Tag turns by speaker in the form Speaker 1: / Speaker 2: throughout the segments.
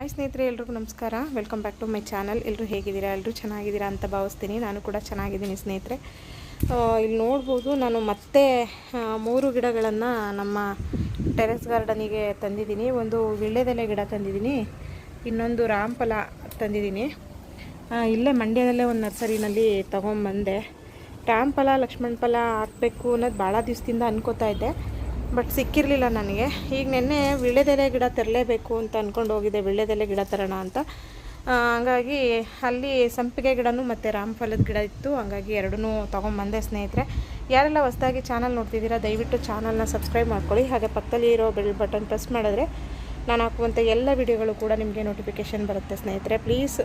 Speaker 1: Hi ಸ್ನೇಹಿತರೆ, ಎಲ್ರಿಗೂ ನಮಸ್ಕಾರ. Welcome back to my channel ಎಲ್ಲರೂ ಹೇಗಿದ್ದೀರಾ? ಎಲ್ಲರೂ ಚೆನ್ನಾಗಿದ್ದೀರಾ ಅಂತ ಭಾವಿಸ್ತೀನಿ. ನಾನು ಕೂಡ ಚೆನ್ನಾಗಿದ್ದೀನಿ ಸ್ನೇಹಿತರೆ. ಇಲ್ಲಿ ನೋಡ್ಬೋದು ನಾನು ಮತ್ತೆ ಮೂರು ಗಿಡಗಳನ್ನು ನಮ್ಮ ಟೆರೆಸ್ ಗಾರ್ಡನಿಗೆ ತಂದಿದ್ದೀನಿ. ಒಂದು ವೀಳ್ಯದೆಲೆ ಗಿಡ ತಂದಿದ್ದೀನಿ. ಇನ್ನೊಂದು ರಾಮಫಲ ತಂದಿದ್ದೀನಿ. ಇಲ್ಲೇ ಮಂಡ್ಯದಲ್ಲೇ ಒಂದು ನರ್ಸರಿನಲ್ಲಿ ತೊಗೊಂಬಂದೆ. ರಾಮಫಲ, ಲಕ್ಷ್ಮಣ ಫಲ ಹಾಕಬೇಕು ಅನ್ನೋದು ಭಾಳ ದಿವಸದಿಂದ ಅನ್ಕೋತಾ ಇದ್ದೆ. ಬಟ್ ಸಿಕ್ಕಿರಲಿಲ್ಲ ನನಗೆ. ಈಗ ನೆನ್ನೆ ವೀಳ್ಯದೆಲೆ ಗಿಡ ತರಲೇಬೇಕು ಅಂತ ಅಂದ್ಕೊಂಡು ಹೋಗಿದ್ದೆ ವೀಳ್ಯದೆಲೆ ಗಿಡ ತರೋಣ ಅಂತ. ಹಂಗಾಗಿ ಅಲ್ಲಿ ಸಂಪಿಗೆ ಗಿಡನೂ ಮತ್ತು ರಾಮಫಲದ ಗಿಡ ಇತ್ತು. ಹಂಗಾಗಿ ಎರಡನ್ನೂ ತೊಗೊಂಬಂದೆ ಸ್ನೇಹಿತರೆ. ಯಾರೆಲ್ಲ ಹೊಸದಾಗಿ ಚಾನಲ್ ನೋಡ್ತಿದ್ದೀರಾ, ದಯವಿಟ್ಟು ಚಾನಲ್ನ ಸಬ್ಸ್ಕ್ರೈಬ್ ಮಾಡ್ಕೊಳ್ಳಿ. ಹಾಗೆ ಪಕ್ಕದಲ್ಲಿ ಇರೋ ಬೆಲ್ ಬಟನ್ ಪ್ರೆಸ್ ಮಾಡಿದ್ರೆ ನಾನು ಹಾಕುವಂಥ ಎಲ್ಲ ವಿಡಿಯೋಗಳು ಕೂಡ ನಿಮಗೆ ನೋಟಿಫಿಕೇಷನ್ ಬರುತ್ತೆ ಸ್ನೇಹಿತರೆ. ಪ್ಲೀಸ್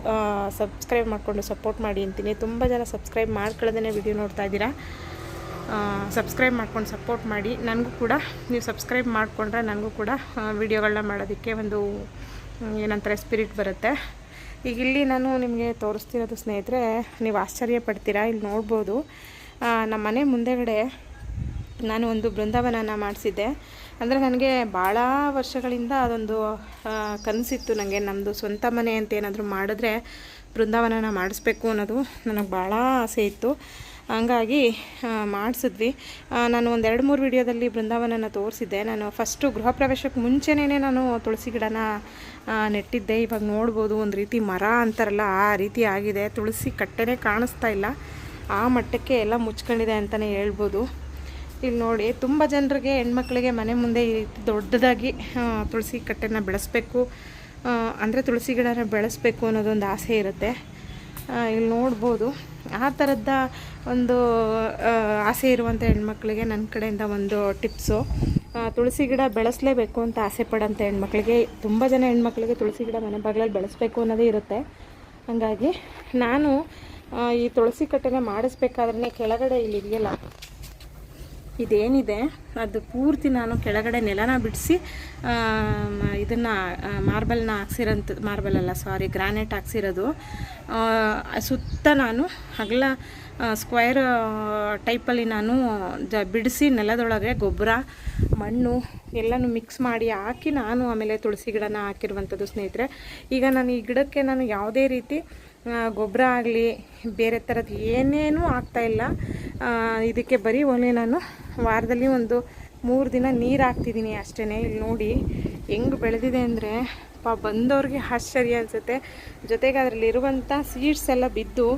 Speaker 1: ಸಬ್ಸ್ಕ್ರೈಬ್ ಮಾಡಿಕೊಂಡು ಸಪೋರ್ಟ್ ಮಾಡಿ ಅಂತೀನಿ. ತುಂಬ ಜನ ಸಬ್ಸ್ಕ್ರೈಬ್ ಮಾಡ್ಕೊಳ್ಳೋದೇ ವಿಡಿಯೋ ನೋಡ್ತಾ ಇದ್ದೀರಾ. ಸಬ್ಸ್ಕ್ರೈಬ್ ಮಾಡ್ಕೊಂಡು ಸಪೋರ್ಟ್ ಮಾಡಿ. ನನಗೂ ಕೂಡ ನೀವು ಸಬ್ಸ್ಕ್ರೈಬ್ ಮಾಡಿಕೊಂಡ್ರೆ ನನಗೂ ಕೂಡ ವಿಡಿಯೋಗಳನ್ನ ಮಾಡೋದಕ್ಕೆ ಒಂದು ಏನಂತಾರೆ ಸ್ಪಿರಿಟ್ ಬರುತ್ತೆ. ಈಗ ಇಲ್ಲಿ ನಾನು ನಿಮಗೆ ತೋರಿಸ್ತಿರೋದು ಸ್ನೇಹಿತರೆ, ನೀವು ಆಶ್ಚರ್ಯ ಪಡ್ತೀರಾ? ಇಲ್ಲಿ ನೋಡ್ಬೋದು. ನಮ್ಮ ಮನೆ ಮುಂದೆಗಡೆ ನಾನು ಒಂದು ಬೃಂದಾವನನ ಮಾಡಿಸಿದ್ದೆ. ಅಂದರೆ ನನಗೆ ಭಾಳ ವರ್ಷಗಳಿಂದ ಅದೊಂದು ಕನಸಿತ್ತು ನನಗೆ ನಮ್ಮದು ಸ್ವಂತ ಮನೆ ಅಂತ ಏನಾದರೂ ಮಾಡಿದ್ರೆ ಬೃಂದಾವನನ ಮಾಡಿಸ್ಬೇಕು ಅನ್ನೋದು ನನಗೆ ಭಾಳ ಆಸೆ ಇತ್ತು. ಹಂಗಾಗಿ ಮಾಡಿಸಿದ್ವಿ. ನಾನು ಒಂದು ಎರಡು ಮೂರು ವಿಡಿಯೋದಲ್ಲಿ ಬೃಂದಾವನನ ತೋರಿಸಿದ್ದೆ. ನಾನು ಫಸ್ಟು ಗೃಹ ಪ್ರವೇಶಕ್ಕೆ ಮುಂಚೆನೇ ನಾನು ತುಳಸಿ ಗಿಡನ ನೆಟ್ಟಿದ್ದೆ. ಇವಾಗ ನೋಡ್ಬೋದು, ಒಂದು ರೀತಿ ಮರ ಅಂತಾರಲ್ಲ, ಆ ರೀತಿ ಆಗಿದೆ. ತುಳಸಿ ಕಟ್ಟೆನೇ ಕಾಣಿಸ್ತಾ ಇಲ್ಲ. ಆ ಮಟ್ಟಕ್ಕೆ ಎಲ್ಲ ಮುಚ್ಕೊಂಡಿದೆ ಅಂತಲೇ ಹೇಳ್ಬೋದು. ಇಲ್ಲಿ ನೋಡಿ, ತುಂಬ ಜನರಿಗೆ ಹೆಣ್ಮಕ್ಳಿಗೆ ಮನೆ ಮುಂದೆ ಈ ರೀತಿ ದೊಡ್ಡದಾಗಿ ತುಳಸಿ ಕಟ್ಟೆನ ಬೆಳೆಸ್ಬೇಕು ಅಂದರೆ ತುಳಸಿ ಗಿಡನ ಬೆಳೆಸ್ಬೇಕು ಅನ್ನೋದೊಂದು ಆಸೆ ಇರುತ್ತೆ. ಇಲ್ಲಿ ನೋಡ್ಬೋದು. ಆ ಥರದ ಒಂದು ಆಸೆ ಇರುವಂಥ ಹೆಣ್ಮಕ್ಳಿಗೆ ನನ್ನ ಕಡೆಯಿಂದ ಒಂದು ಟಿಪ್ಸು. ತುಳಸಿ ಗಿಡ ಬೆಳೆಸಲೇಬೇಕು ಅಂತ ಆಸೆ ಪಡೋಂಥ ಹೆಣ್ಮಕ್ಳಿಗೆ. ತುಂಬ ಜನ ಹೆಣ್ಮಕ್ಳಿಗೆ ತುಳಸಿ ಗಿಡ ಮನೆ ಬಾಗಿಲಲ್ಲಿ ಬೆಳೆಸ್ಬೇಕು ಅನ್ನೋದೇ ಇರುತ್ತೆ. ಹಾಗಾಗಿ ನಾನು ಈ ತುಳಸಿ ಕಟ್ಟೆನ ಮಾಡಿಸ್ಬೇಕಾದ್ರೆ ಕೆಳಗಡೆ ಇಲ್ಲಿ ಇದೆಯಲ್ಲ ಇದೇನಿದೆ, ಅದು ಪೂರ್ತಿ ನಾನು ಕೆಳಗಡೆ ನೆಲನ ಬಿಡಿಸಿ ಇದನ್ನು ಮಾರ್ಬಲ್ನ ಹಾಕ್ಸಿರೋಂಥ ಮಾರ್ಬಲ್ ಅಲ್ಲ, ಸಾರಿ, ಗ್ರಾನೈಟ್ ಹಾಕ್ಸಿರೋದು. ಸುತ್ತ ನಾನು ಹಗಲ ಸ್ಕ್ವೈರ್ ಟೈಪಲ್ಲಿ ನಾನು ಜ, ಬಿಡಿಸಿ ನೆಲದೊಳಗೆ ಗೊಬ್ಬರ, ಮಣ್ಣು ಎಲ್ಲನೂ ಮಿಕ್ಸ್ ಮಾಡಿ ಹಾಕಿ ನಾನು ಆಮೇಲೆ ತುಳಸಿ ಗಿಡನ ಹಾಕಿರುವಂಥದ್ದು ಸ್ನೇಹಿತರೆ. ಈಗ ನಾನು ಈ ಗಿಡಕ್ಕೆ ನಾನು ಯಾವುದೇ ರೀತಿ ಗೊಬ್ಬರ ಆಗಲಿ, ಬೇರೆ ಥರದ್ದು ಏನೇನೂ ಆಗ್ತಾಯಿಲ್ಲ ಇದಕ್ಕೆ ಬರೀ ಒಲೆ ನಾನು ವಾರದಲ್ಲಿ ಒಂದು ಮೂರು ದಿನ ನೀರು ಹಾಕ್ತಿದ್ದೀನಿ ಅಷ್ಟೇ ಇಲ್ಲಿ ನೋಡಿ ಹೆಂಗೆ ಬೆಳೆದಿದೆ ಅಂದರೆ ಪಾ, ಬಂದವ್ರಿಗೆ ಆಶ್ಚರ್ಯ ಅನಿಸುತ್ತೆ. ಜೊತೆಗೆ ಅದರಲ್ಲಿರುವಂಥ ಸೀಡ್ಸ್ ಎಲ್ಲ ಬಿದ್ದು,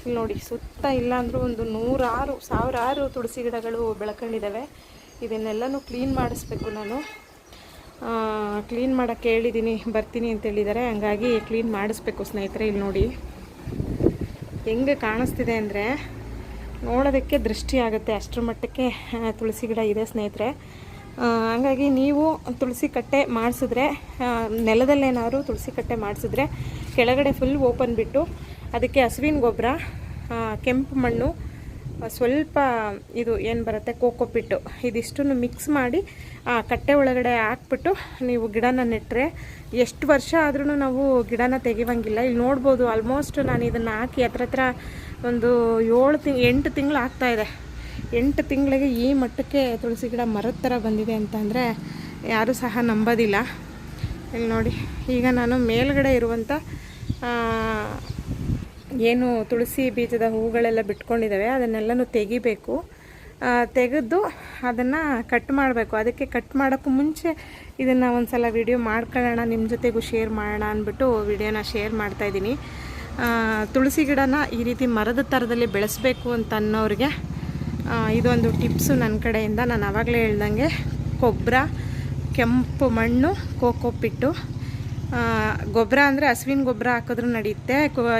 Speaker 1: ಇಲ್ಲಿ ನೋಡಿ ಸುತ್ತ ಇಲ್ಲಾಂದರೂ ಒಂದು ನೂರಾರು, ಸಾವಿರಾರು ತುಳಸಿ ಗಿಡಗಳು ಬೆಳ್ಕೊಂಡಿದ್ದಾವೆ ಇದನ್ನೆಲ್ಲನೂ ಕ್ಲೀನ್ ಮಾಡಿಸ್ಬೇಕು ನಾನು. ಕ್ಲೀನ್ ಮಾಡೋಕ್ಕೆ ಹೇಳಿದ್ದೀನಿ ಬರ್ತೀನಿ ಅಂತ ಹೇಳಿದ್ದಾರೆ ಹಂಗಾಗಿ ಕ್ಲೀನ್ ಮಾಡಿಸ್ಬೇಕು ಸ್ನೇಹಿತರೆ ಇಲ್ಲಿ ನೋಡಿ. ಹೆಂಗೆ ಕಾಣಿಸ್ತಿದೆ ಅಂದರೆ ನೋಡೋದಕ್ಕೆ ದೃಷ್ಟಿ ಆಗುತ್ತೆ. ಅಷ್ಟರ ಮಟ್ಟಕ್ಕೆ ತುಳಸಿ ಗಿಡ ಇದೆ ಸ್ನೇಹಿತರೆ. ಹಂಗಾಗಿ ನೀವು ತುಳಸಿ ಕಟ್ಟೆ ಮಾಡಿಸಿದ್ರೆ ನೆಲದಲ್ಲೇನಾದ್ರು ತುಳಸಿ ಕಟ್ಟೆ ಮಾಡಿಸಿದ್ರೆ ಕೆಳಗಡೆ ಫುಲ್ ಓಪನ್ ಬಿಟ್ಟು ಅದಕ್ಕೆ ಹಸುವಿನ ಗೊಬ್ಬರ ಕೆಂಪು ಮಣ್ಣು ಸ್ವಲ್ಪ ಇದು ಏನು ಬರುತ್ತೆ ಕೋಕೋಪಿಟ್ಟು ಇದಿಷ್ಟನ್ನು ಮಿಕ್ಸ್ ಮಾಡಿ, ಆ, ಕಟ್ಟೆ ಒಳಗಡೆ ಹಾಕ್ಬಿಟ್ಟು ನೀವು ಗಿಡನ ನೆಟ್ಟರೆ ಎಷ್ಟು ವರ್ಷ ಆದ್ರೂ ನಾವು ಗಿಡನ ತೆಗಿವಂಗಿಲ್ಲ. ಇಲ್ಲಿ ನೋಡ್ಬೋದು ಆಲ್ಮೋಸ್ಟ್ ನಾನು ಇದನ್ನು ಹಾಕಿ, ಹತ್ರ ಹತ್ರ ಒಂದು ಏಳು ತಿಂಗ್, ಎಂಟು ತಿಂಗಳು ಆಗ್ತಾಯಿದೆ ಎಂಟು ತಿಂಗಳಿಗೆ ಈ ಮಟ್ಟಕ್ಕೆ ತುಳಸಿ ಗಿಡ ಮರದ ಥರ ಬಂದಿದೆ ಅಂತಂದರೆ ಯಾರೂ ಸಹ ನಂಬೋದಿಲ್ಲ. ಇಲ್ಲಿ ನೋಡಿ, ಈಗ ನಾನು ಮೇಲ್ಗಡೆ ಇರುವಂಥ ಏನು ತುಳಸಿ ಬೀಜದ ಹೂಗಳೆಲ್ಲ ಬಿಟ್ಕೊಂಡಿದ್ದಾವೆ ಅದನ್ನೆಲ್ಲನೂ ತೆಗಿಬೇಕು. ತೆಗೆದು ಅದನ್ನು ಕಟ್ ಮಾಡಬೇಕು. ಅದಕ್ಕೆ ಕಟ್ ಮಾಡೋಕ್ಕೂ ಮುಂಚೆ ಇದನ್ನು ಒಂದು ಸಲ ವಿಡಿಯೋ ಮಾಡ್ಕೊಳ್ಳೋಣ ನಿಮ್ಮ ಜೊತೆಗೂ ಶೇರ್ ಮಾಡೋಣ ಅಂದ್ಬಿಟ್ಟು ವಿಡಿಯೋನ ಶೇರ್ ಮಾಡ್ತಾಯಿದ್ದೀನಿ ತುಳಸಿ ಗಿಡನ ಈ ರೀತಿ ಮರದ ಥರದಲ್ಲಿ ಬೆಳೆಸಬೇಕು ಅಂತ ಅನ್ನೋರಿಗೆ ಇದೊಂದು ಟಿಪ್ಸು ನನ್ನ ಕಡೆಯಿಂದ. ನಾನು ಆವಾಗಲೇ ಹೇಳ್ದಂಗೆ ಕೊಬ್ಬರ ಕೆಂಪು ಮಣ್ಣು ಕೋಕೋಪಿಟ್ಟು ಗೊಬ್ಬರ ಅಂದರೆ ಹಸುವಿನ ಗೊಬ್ಬರ ಹಾಕಿದ್ರೂ ನಡೆಯುತ್ತೆ.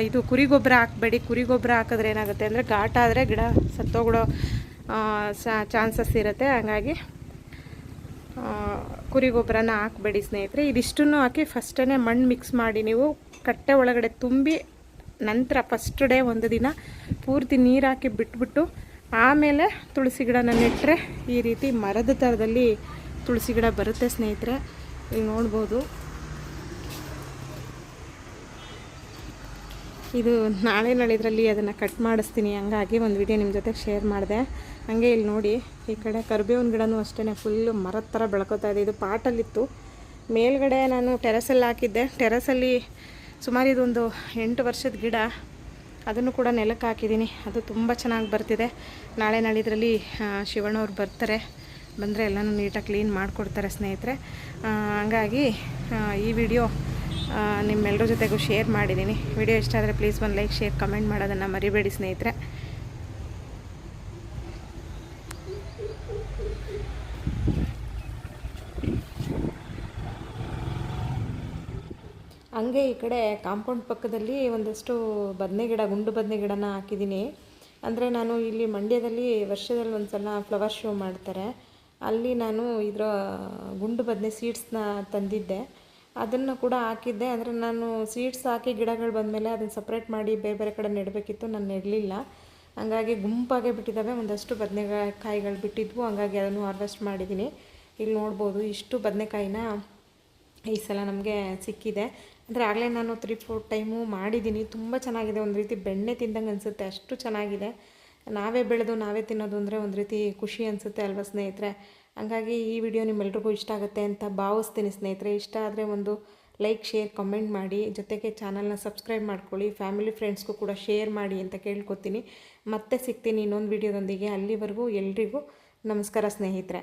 Speaker 1: ಇದು ಕುರಿ ಗೊಬ್ಬರ ಹಾಕಬೇಡಿ. ಕುರಿ ಗೊಬ್ಬರ ಹಾಕಿದ್ರೆ ಏನಾಗುತ್ತೆ ಅಂದರೆ ಘಾಟ ಆದರೆ ಗಿಡ ಸತ್ತೋಗ್ಬಿಡೋ ಚಾನ್ಸಸ್ ಇರುತ್ತೆ. ಹಾಗಾಗಿ ಕುರಿ ಗೊಬ್ಬರನ ಹಾಕಬೇಡಿ ಸ್ನೇಹಿತರೆ. ಇದಿಷ್ಟನ್ನು ಹಾಕಿ ಫಸ್ಟೇ ಮಣ್ಣು ಮಿಕ್ಸ್ ಮಾಡಿ ನೀವು ಕಟ್ಟೆ ಒಳಗಡೆ ತುಂಬಿ ನಂತರ ಫಸ್ಟ್ ಡೇ ಒಂದು ದಿನ ಪೂರ್ತಿ ನೀರು ಹಾಕಿ ಬಿಟ್ಬಿಟ್ಟು ಆಮೇಲೆ ತುಳಸಿ ಗಿಡನ ನೆಟ್ಟರೆ ಈ ರೀತಿ ಮರದ ಥರದಲ್ಲಿ ತುಳಸಿ ಗಿಡ ಬರುತ್ತೆ ಸ್ನೇಹಿತರೆ. ಇಲ್ಲಿ ನೋಡ್ಬೋದು. ಇದು ನಾಳೆ ನಾಳಿದ್ರಲ್ಲಿ ಅದನ್ನು ಕಟ್ ಮಾಡಿಸ್ತೀನಿ. ಹಂಗಾಗಿ ಒಂದು ವಿಡಿಯೋ ನಿಮ್ಮ ಜೊತೆ ಶೇರ್ ಮಾಡಿದೆ. ಹಾಗೆ ಇಲ್ಲಿ ನೋಡಿ, ಈ ಕಡೆ ಕರಿಬೇವಿನ ಗಿಡನೂ ಅಷ್ಟೇ ಫುಲ್ಲು ಮರದ ಥರ ಬೆಳ್ಕೋತಾ ಇದೆ. ಇದು ಪಾಟಲ್ಲಿತ್ತು. ಮೇಲ್ಗಡೆ ನಾನು ಟೆರೆಸಲ್ಲಿ ಹಾಕಿದ್ದೆ. ಟೆರಸಲ್ಲಿ ಸುಮಾರು ಇದೊಂದು ಎಂಟು ವರ್ಷದ ಗಿಡ, ಅದನ್ನು ಕೂಡ ನೆಲಕ್ಕೆ ಹಾಕಿದ್ದೀನಿ. ಅದು ತುಂಬ ಚೆನ್ನಾಗಿ ಬರ್ತಿದೆ. ನಾಳೆ ನಾಳಿದ್ರಲ್ಲಿ ಶಿವಣ್ಣವ್ರು ಬರ್ತಾರೆ. ಬಂದರೆ ಎಲ್ಲನೂ ನೀಟಾಗಿ ಕ್ಲೀನ್ ಮಾಡಿಕೊಡ್ತಾರೆ ಸ್ನೇಹಿತರೆ. ಹಂಗಾಗಿ ಈ ವಿಡಿಯೋ ನಿಮ್ಮೆಲ್ಲರ ಜೊತೆಗೂ ಶೇರ್ ಮಾಡಿದ್ದೀನಿ. ವಿಡಿಯೋ ಇಷ್ಟ ಆದರೆ ಪ್ಲೀಸ್ ಒಂದು ಲೈಕ್ ಶೇರ್ ಕಮೆಂಟ್ ಮಾಡೋದನ್ನು ಮರಿಬೇಡಿ ಸ್ನೇಹಿತರೆ. ಹಂಗೆ ಈ ಕಡೆ ಕಾಂಪೌಂಡ್ ಪಕ್ಕದಲ್ಲಿ ಒಂದಷ್ಟು ಬದನೆ ಗಿಡ ಗುಂಡು ಬದನೆ ಗಿಡನ ಹಾಕಿದ್ದೀನಿ. ಅಂದರೆ ನಾನು ಇಲ್ಲಿ ಮಂಡ್ಯದಲ್ಲಿ ವರ್ಷದಲ್ಲಿ ಒಂದು ಸಲ ಫ್ಲವರ್ ಶೋ ಮಾಡ್ತಾರೆ. ಅಲ್ಲಿ ನಾನು ಇದರ ಗುಂಡು ಬದನೆ ಸೀಡ್ಸ್ನ ತಂದಿದ್ದೆ. ಅದನ್ನು ಕೂಡ ಹಾಕಿದ್ದೆ. ಅಂದರೆ ನಾನು ಸೀಡ್ಸ್ ಹಾಕಿ ಗಿಡಗಳು ಬಂದಮೇಲೆ ಅದನ್ನು ಸಪ್ರೇಟ್ ಮಾಡಿ ಬೇರೆ ಬೇರೆ ಕಡೆ ನೆಡಬೇಕಿತ್ತು. ನಾನು ನೆಡಲಿಲ್ಲ. ಹಂಗಾಗಿ ಗುಂಪಾಗೆ ಬಿಟ್ಟಿದ್ದಾವೆ. ಒಂದಷ್ಟು ಬದನೆಕಾಯಿಗಳು ಬಿಟ್ಟಿದ್ವು. ಹಂಗಾಗಿ ಅದನ್ನು ಹಾರ್ವೆಸ್ಟ್ ಮಾಡಿದ್ದೀನಿ. ಇಲ್ಲಿ ನೋಡ್ಬೋದು ಇಷ್ಟು ಬದನೆಕಾಯಿನ ಈ ಸಲ ನಮಗೆ ಸಿಕ್ಕಿದೆ. ಅಂದರೆ ಆಗಲೇ ನಾನು ತ್ರೀ ಫೋರ್ ಟೈಮು ಮಾಡಿದ್ದೀನಿ. ತುಂಬ ಚೆನ್ನಾಗಿದೆ. ಒಂದು ರೀತಿ ಬೆಣ್ಣೆ ತಿಂದಂಗೆ ಅನಿಸುತ್ತೆ. ಅಷ್ಟು ಚೆನ್ನಾಗಿದೆ. ನಾವೇ ಬೆಳೆದು ನಾವೇ ತಿನ್ನೋದು ಅಂದರೆ ಒಂದು ರೀತಿ ಖುಷಿ ಅನಿಸುತ್ತೆ ಅಲ್ವಾ ಸ್ನೇಹಿತರೆ? ಹಂಗಾಗಿ ಈ ವಿಡಿಯೋ ನಿಮ್ಮೆಲ್ರಿಗೂ ಇಷ್ಟ ಆಗುತ್ತೆ ಅಂತ ಭಾವಿಸ್ತೀನಿ ಸ್ನೇಹಿತರೆ. ಇಷ್ಟ ಆದರೆ ಒಂದು ಲೈಕ್ ಶೇರ್ ಕಮೆಂಟ್ ಮಾಡಿ. ಜೊತೆಗೆ ಚಾನಲ್ನ ಸಬ್ಸ್ಕ್ರೈಬ್ ಮಾಡ್ಕೊಳ್ಳಿ. ಫ್ಯಾಮಿಲಿ ಫ್ರೆಂಡ್ಸ್ಗೂ ಕೂಡ ಶೇರ್ ಮಾಡಿ ಅಂತ ಕೇಳ್ಕೊತೀನಿ. ಮತ್ತೆ ಸಿಗ್ತೀನಿ ಇನ್ನೊಂದು ವಿಡಿಯೋದೊಂದಿಗೆ ಅಲ್ಲಿವರೆಗೂ ಎಲ್ರಿಗೂ ನಮಸ್ಕಾರ ಸ್ನೇಹಿತರೆ.